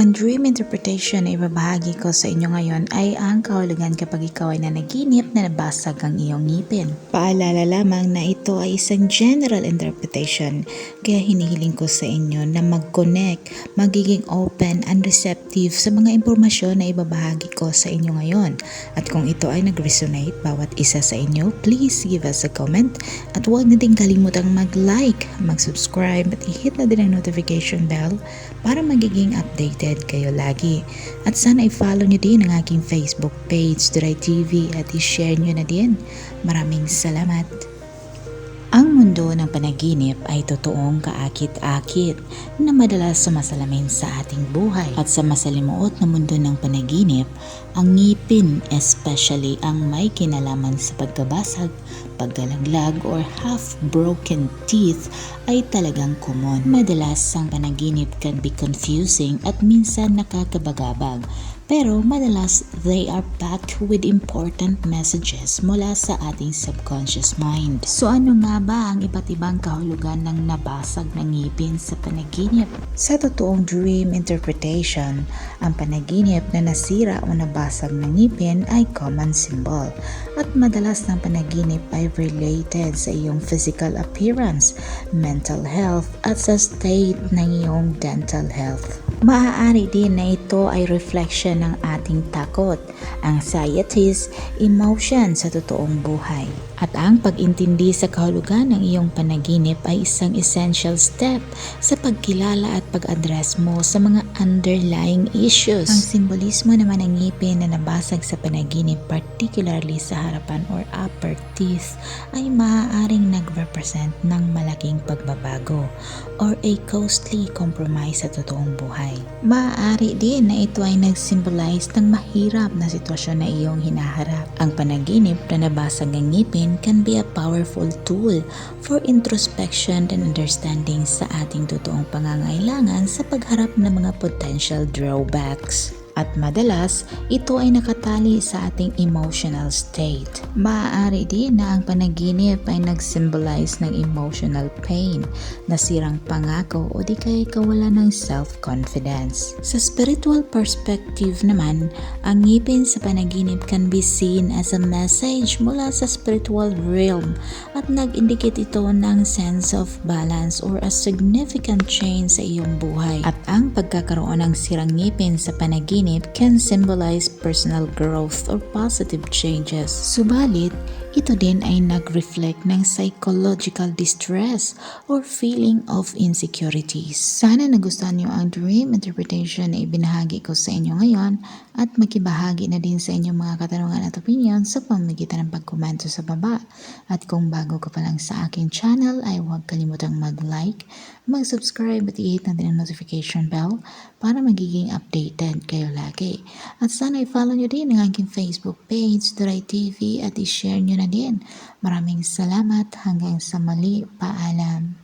Ang dream interpretation na ibabahagi ko sa inyo ngayon ay ang kahulugan kapag ikaw ay nanaginip na nabasag ang iyong ngipin. Paalala lamang na ito ay isang general interpretation kaya hinihiling ko sa inyo na mag-connect, magiging open and receptive sa mga impormasyon na ibabahagi ko sa inyo ngayon. At kung ito ay nag-resonate bawat isa sa inyo, please give us a comment at huwag nating kalimutang mag-like, mag-subscribe at i-hit na din ang notification bell para magiging updated kayo lagi. At sana i-follow nyo din ang aking Facebook page, Duray TV at i-share nyo na din. Maraming salamat. Mundo ng panaginip ay totoong kaakit-akit na madalas sumasalamin sa ating buhay. At sa masalimuot na mundo ng panaginip, ang ngipin, especially ang may kinalaman sa pagkabasag, paggalaglag or half-broken teeth ay talagang common. Madalas ang panaginip can be confusing at minsan nakakabagabag. Pero madalas they are packed with important messages mula sa ating subconscious mind. So ano nga ba ang iba't ibang kahulugan ng nabasag na ngipin sa panaginip? Sa totoong dream interpretation, ang panaginip na nasira o nabasag na ngipin ay common symbol at madalas ng panaginip ay related sa iyong physical appearance, mental health at sa state ng iyong dental health. Maaari din na ito ay reflection ng ating takot, anxieties, emotion sa totoong buhay. At ang pag-intindi sa kahulugan ng iyong panaginip ay isang essential step sa pagkilala at pag-address mo sa mga underlying issues. Ang simbolismo naman ng ngipin na nabasag sa panaginip, particularly sa harapan or upper teeth, ay maaaring nag-represent ng malaking pagbabago or a costly compromise sa totoong buhay. Maaari din na ito ay nag-symbolize ng mahirap na sitwasyon na iyong hinaharap. Ang panaginip na nabasag ng ngipin can be a powerful tool for introspection and understanding sa ating totoong pangangailangan sa pagharap ng mga potential drawbacks. At madalas, ito ay nakatali sa ating emotional state. Maaari din na ang panaginip ay nag-symbolize ng emotional pain, nasirang pangako o di kaya kawalan ng self-confidence. Sa spiritual perspective naman, ang ngipin sa panaginip can be seen as a message mula sa spiritual realm at nag-indicate ito ng sense of balance or a significant change sa iyong buhay. At ang pagkakaroon ng sirang ngipin sa panaginip can symbolize personal growth or positive changes. Subalit, ito din ay nag-reflect ng psychological distress or feeling of insecurities. Sana nagustuhan niyo ang dream interpretation na ibinahagi ko sa inyo ngayon at makibahagi na din sa inyong mga katanungan at opinion sa pamamagitan ng pagkomento sa baba. At kung bago ka pa lang sa aking channel ay huwag kalimutang mag-like, mag-subscribe at i-hit na din ang notification bell para magiging updated kayo lagi. At sana i-follow nyo din ang aking Facebook page, Duray TV at i-share nyo na din. Maraming salamat hanggang sa mali. Paalam.